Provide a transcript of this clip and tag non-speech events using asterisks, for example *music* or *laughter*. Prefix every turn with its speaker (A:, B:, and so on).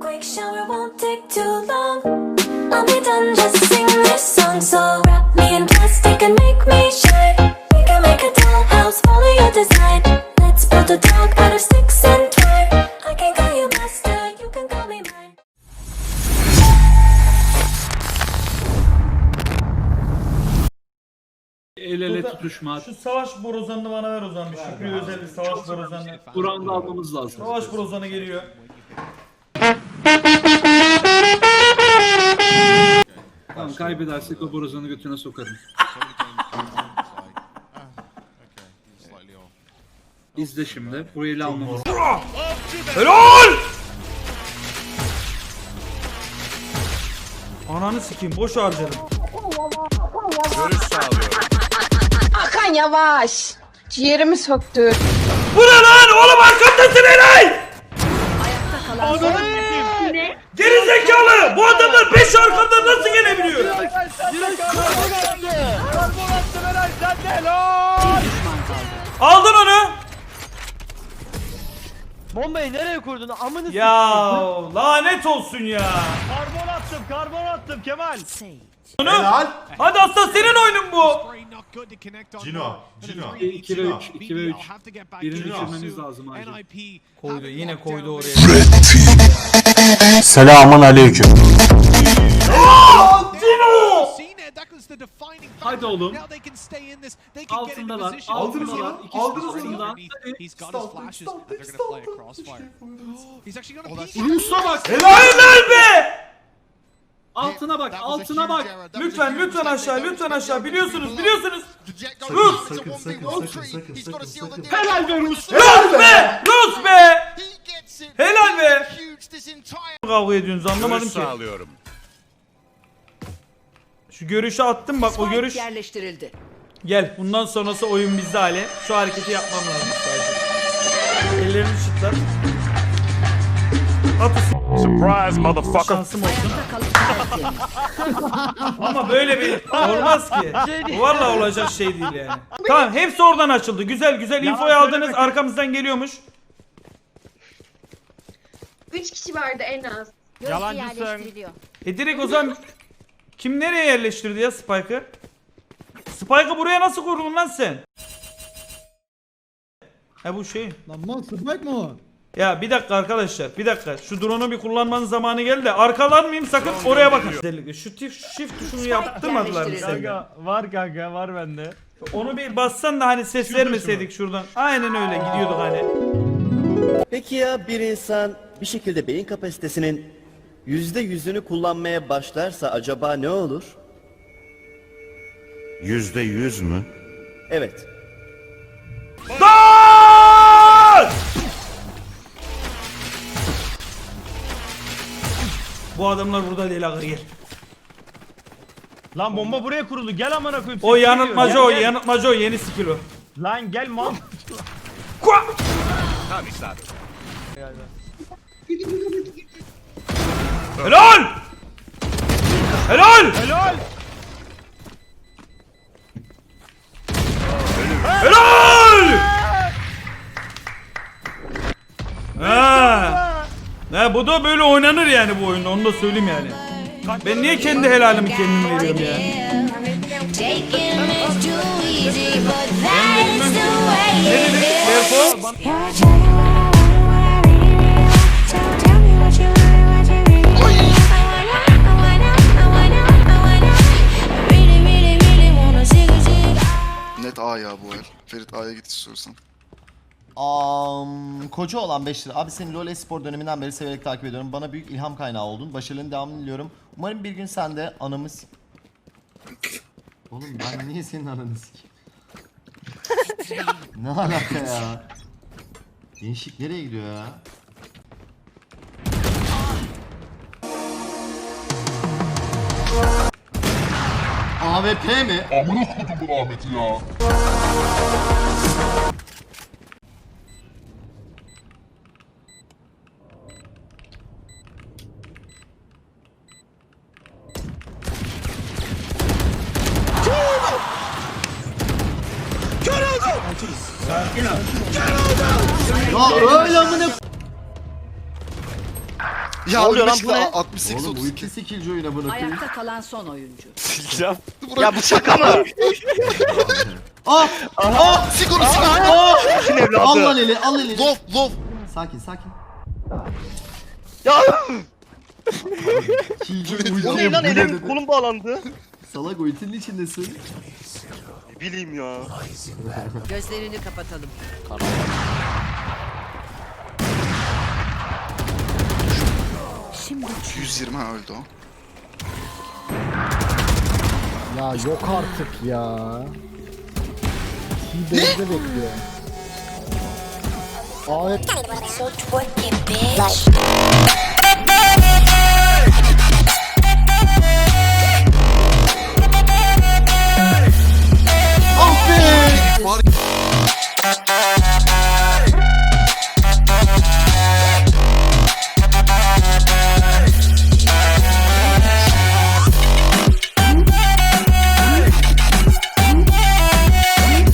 A: Quick shower won't take too long. I'll be done just sing this song. So wrap me in plastic and make me shine. We can make a dollhouse, follow your design. Let's build a dog out of sticks and twine. I can call you master, you can call me mine.
B: El ele
C: Burada-
B: tutuşma.
C: Şu savaş borozanını bana ver o zaman bir Şükrü özel bir savaş borozanı.
B: Kur'an'da almamız lazım.
C: Savaş borozanı geliyor.
B: Tamam kaybedersek o borazanı götüne sokarım. *laughs* İzle şimdi. Burayı ele almamız
C: Helal! Ananı sikeyim boş harcadım.
D: Hakan yavaş. Ciğerimi söktü.
C: Bu ne lan oğlum arkamdasın Eray! Geri zekalı! Bu adamlar 5 arkamda nasıl gelebiliyor? Aldın onu.
E: Bombayı nereye kurdun? Amını
C: Ya lanet olsun ya.
E: Karbon attım, karbon attım Kemal.
C: Onu. Hadi aslan senin oyunun bu.
F: Cino, Cino.
B: 2 ve 3, 2 ve 3. Birini düşürmemiz lazım acil.
C: Koydu yine koydu oraya.
G: Selamun aleyküm.
H: Gonna play a crossfire. He's actually got a peek.
B: Rus'a bak.
C: Helal be!
B: Altına bak. Altına bak.
C: Lütfen lütfen aşağı lütfen aşağı biliyorsunuz biliyorsunuz.
F: Rus! Sakın, sakın, sakın, sakın, sakın, sakın.
B: Helal be Rus.
C: Rus be! Rus be! Helal be! Kavga ediyorsunuz anlamadım ki. Şu görüşü attım bak o görüş.
I: yerleştirildi.
C: Gel bundan sonrası oyun bizde Ali. Şu hareketi yapmam lazım sadece. Ellerini şıtlar. At
F: Surprise, motherfucker.
C: şansım olsun.
I: Kalıp tertemiz. *laughs*
C: Ama böyle bir olmaz ki. Vallahi olacak şey değil yani. Tamam hepsi oradan açıldı. Güzel güzel infoyu aldınız. Arkamızdan geliyormuş.
D: 3 kişi vardı en az.
E: Yalancısın.
C: E direkt o zaman kim nereye yerleştirdi ya Spike'ı? Spike'ı buraya nasıl kurdun lan sen? Ha bu şey.
J: Lan mal Spike mı o?
C: Ya bir dakika arkadaşlar bir dakika şu drone'u bir kullanmanın zamanı geldi de arkalanmayayım sakın oraya bakın. Özellikle şu tif- shift tuşunu yaptırmadılar mı sende?
E: Kanka var kanka var bende.
C: Onu bir bassan da hani ses vermeseydik şuradan. Aynen öyle gidiyorduk hani.
K: Peki ya bir insan bir şekilde beyin kapasitesinin yüzde yüzünü kullanmaya başlarsa acaba ne olur?
G: Yüzde yüz mü?
K: Evet.
C: Bu adamlar burada değil aga gel.
E: Lan bomba buraya kuruldu. Gel amına koyayım.
C: O
E: Ses
C: yanıltmacı
E: geliyor.
C: o
E: Gel, gel.
C: yanıltmacı o yeni skill o.
E: Lan gel mal.
C: Kua! Helal! Helal!
E: Helal.
C: Helal! Ha. Ne bu da böyle oynanır yani bu oyunda onu da söyleyeyim yani. Ben niye kendi helalimi kendim veriyorum ya?
F: Net Ferit A'ya git istiyorsan.
J: Um, koca olan 5 lira. Abi seni LoL Espor döneminden beri severek takip ediyorum. Bana büyük ilham kaynağı oldun. Başarıların devamını diliyorum. Umarım bir gün sen de anamı s- Oğlum ben niye senin ananı sikeyim? *laughs* ne alaka ya? Gençlik nereye gidiyor ya? AWP mi?
F: Amına kodum bu Ahmet'i ya.
J: Ya öyle amına
H: Ya
L: oluyor lan, bu ne?
H: lan, 68
J: Oğlum bu
H: 32.
J: iki skillci oyuna bırakayım.
B: Ayakta kalan son oyuncu.
L: Ya bu şaka mı? *laughs*
J: Ah! Ah!
H: Sik onu sik.
L: Kim evladı?
J: Al lan eli, al eli.
H: Lof lof.
J: Sakin, sakin.
L: Ya
J: Killjoy
L: bu ne lan
J: bu ne
L: elim kolum bağlandı.
J: Salak ultinin içindesin.
L: Ne bileyim ya.
B: Gözlerini kapatalım. Şimdi
H: 120 ha öldü o.
M: Ya yok artık ya. T-Base'de bekliyor. Aa evet.
A: Twerk it, bitch.